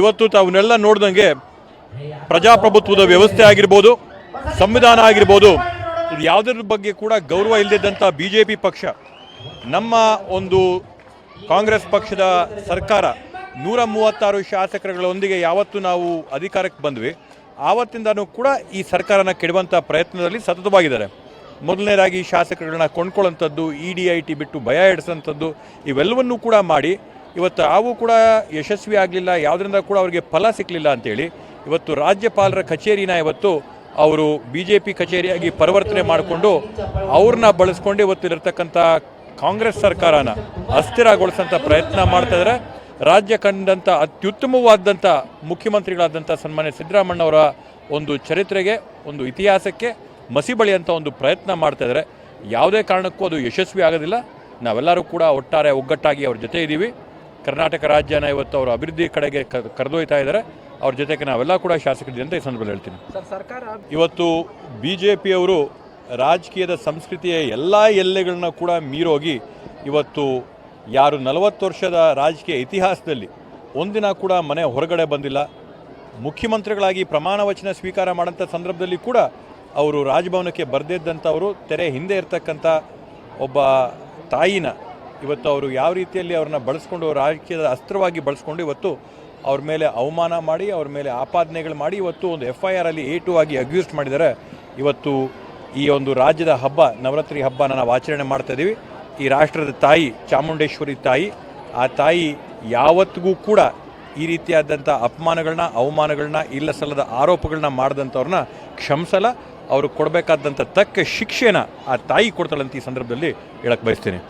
ಇವತ್ತು ತಾವನ್ನೆಲ್ಲ ನೋಡ್ದಂಗೆ ಪ್ರಜಾಪ್ರಭುತ್ವದ ವ್ಯವಸ್ಥೆ ಆಗಿರ್ಬೋದು, ಸಂವಿಧಾನ ಆಗಿರ್ಬೋದು, ಯಾವುದರ ಬಗ್ಗೆ ಕೂಡ ಗೌರವ ಇಲ್ಲದಿದ್ದಂಥ ಬಿ ಜೆ ಪಿ ಪಕ್ಷ, ನಮ್ಮ ಒಂದು ಕಾಂಗ್ರೆಸ್ ಪಕ್ಷದ ಸರ್ಕಾರ ನೂರ ಮೂವತ್ತಾರು ಶಾಸಕರುಗಳೊಂದಿಗೆ ಯಾವತ್ತು ನಾವು ಅಧಿಕಾರಕ್ಕೆ ಬಂದ್ವಿ, ಆವತ್ತಿಂದನೂ ಕೂಡ ಈ ಸರ್ಕಾರನ ಕೆಡುವಂಥ ಪ್ರಯತ್ನದಲ್ಲಿ ಸತತವಾಗಿದ್ದಾರೆ. ಮೊದಲನೇದಾಗಿ ಶಾಸಕರುಗಳನ್ನ ಕೊಂಡ್ಕೊಳ್ಳೋಂಥದ್ದು ಇ ಡಿ ಐ ಟಿ ಬಿಟ್ಟು ಭಯ ಇಡಿಸೋಂಥದ್ದು ಇವೆಲ್ಲವನ್ನೂ ಕೂಡ ಮಾಡಿ ಇವತ್ತು ಅವು ಕೂಡ ಯಶಸ್ವಿ ಆಗಲಿಲ್ಲ, ಯಾವುದರಿಂದ ಕೂಡ ಅವರಿಗೆ ಫಲ ಸಿಕ್ಕಲಿಲ್ಲ ಅಂತೇಳಿ ಇವತ್ತು ರಾಜ್ಯಪಾಲರ ಕಚೇರಿನ ಇವತ್ತು ಅವರು ಬಿ ಜೆ ಪಿ ಕಚೇರಿಯಾಗಿ ಪರಿವರ್ತನೆ ಮಾಡಿಕೊಂಡು ಅವ್ರನ್ನ ಬಳಸ್ಕೊಂಡು ಇವತ್ತು ಇರತಕ್ಕಂಥ ಕಾಂಗ್ರೆಸ್ ಸರ್ಕಾರನ ಅಸ್ಥಿರಗೊಳಿಸೋಂಥ ಪ್ರಯತ್ನ ಮಾಡ್ತಾ ಇದ್ದಾರೆ ರಾಜ್ಯ ಕಂಡಂಥ ಅತ್ಯುತ್ತಮವಾದಂಥ ಮುಖ್ಯಮಂತ್ರಿಗಳಾದಂಥ ಸನ್ಮಾನ್ಯ ಸಿದ್ದರಾಮಣ್ಣವರ ಒಂದು ಚರಿತ್ರೆಗೆ, ಒಂದು ಇತಿಹಾಸಕ್ಕೆ ಮಸಿ ಬಳಿಯಂಥ ಒಂದು ಪ್ರಯತ್ನ ಮಾಡ್ತಾ ಇದ್ದಾರೆ ಯಾವುದೇ ಕಾರಣಕ್ಕೂ ಅದು ಯಶಸ್ವಿ ಆಗೋದಿಲ್ಲ. ನಾವೆಲ್ಲರೂ ಕೂಡ ಒಟ್ಟಾರೆ ಒಗ್ಗಟ್ಟಾಗಿ ಅವ್ರ ಜೊತೆ ಇದ್ದೀವಿ. ಕರ್ನಾಟಕ ರಾಜ್ಯನ ಇವತ್ತು ಅವರು ಅಭಿವೃದ್ಧಿ ಕಡೆಗೆ ಕರೆದೊಯ್ತಾ ಇದ್ದಾರೆ ಅವ್ರ ಜೊತೆಗೆ ನಾವೆಲ್ಲ ಕೂಡ ಶಾಸಕರಿದ್ದೀವಿ ಅಂತ ಈ ಸಂದರ್ಭದಲ್ಲಿ ಹೇಳ್ತೀನಿ. ಸರ್ ಸರ್ಕಾರ ಇವತ್ತು ಬಿ ಜೆ ಪಿಯವರು ರಾಜಕೀಯದ ಸಂಸ್ಕೃತಿಯ ಎಲ್ಲ ಎಲ್ಲೆಗಳನ್ನ ಕೂಡ ಮೀರೋಗಿ ಇವತ್ತು ಯಾರು ನಲವತ್ತು ವರ್ಷದ ರಾಜಕೀಯ ಇತಿಹಾಸದಲ್ಲಿ ಒಂದಿನ ಕೂಡ ಮನೆ ಹೊರಗಡೆ ಬಂದಿಲ್ಲ. ಮುಖ್ಯಮಂತ್ರಿಗಳಾಗಿ ಪ್ರಮಾಣ ವಚನ ಸ್ವೀಕಾರ ಮಾಡೋಂಥ ಸಂದರ್ಭದಲ್ಲಿ ಕೂಡ ಅವರು ರಾಜಭವನಕ್ಕೆ ಬರೆದಿದ್ದಂಥವರು ತೆರೆ ಹಿಂದೆ ಇರ್ತಕ್ಕಂಥ ಒಬ್ಬ ತಾಯಿನ ಇವತ್ತು ಅವರು ಯಾವ ರೀತಿಯಲ್ಲಿ ಅವ್ರನ್ನ ಬಳಸ್ಕೊಂಡು ರಾಜಕೀಯದ ಅಸ್ತ್ರವಾಗಿ ಬಳಸ್ಕೊಂಡು ಇವತ್ತು ಅವ್ರ ಮೇಲೆ ಅವಮಾನ ಮಾಡಿ, ಅವ್ರ ಮೇಲೆ ಆಪಾದನೆಗಳು ಮಾಡಿ ಇವತ್ತು ಒಂದು ಎಫ್ ಐ ಆರಲ್ಲಿ ಏ ಟು ಆಗಿ ಅಗ್ಯೂಸ್ಟ್ ಮಾಡಿದರೆ ಇವತ್ತು ಈ ಒಂದು ರಾಜ್ಯದ ಹಬ್ಬ, ನವರಾತ್ರಿ ಹಬ್ಬನ ನಾವು ಆಚರಣೆ ಮಾಡ್ತಾ ಇದ್ದೀವಿ ಈ ರಾಷ್ಟ್ರದ ತಾಯಿ, ಚಾಮುಂಡೇಶ್ವರಿ ತಾಯಿ, ಆ ತಾಯಿ ಯಾವತ್ತಿಗೂ ಕೂಡ ಈ ರೀತಿಯಾದಂಥ ಅಪಮಾನಗಳನ್ನ, ಅವಮಾನಗಳನ್ನ ಇಲ್ಲ ಸಲ್ಲದ ಆರೋಪಗಳನ್ನ ಮಾಡಿದಂಥವ್ರನ್ನ ಕ್ಷಮಿಸಲ್ಲ. ಅವರು ಕೊಡಬೇಕಾದಂಥ ತಕ್ಕ ಶಿಕ್ಷೆನ ಆ ತಾಯಿ ಕೊಡ್ತಾಳಂತ ಈ ಸಂದರ್ಭದಲ್ಲಿ ಹೇಳಕ್ಕೆ ಬಯಸ್ತೀನಿ.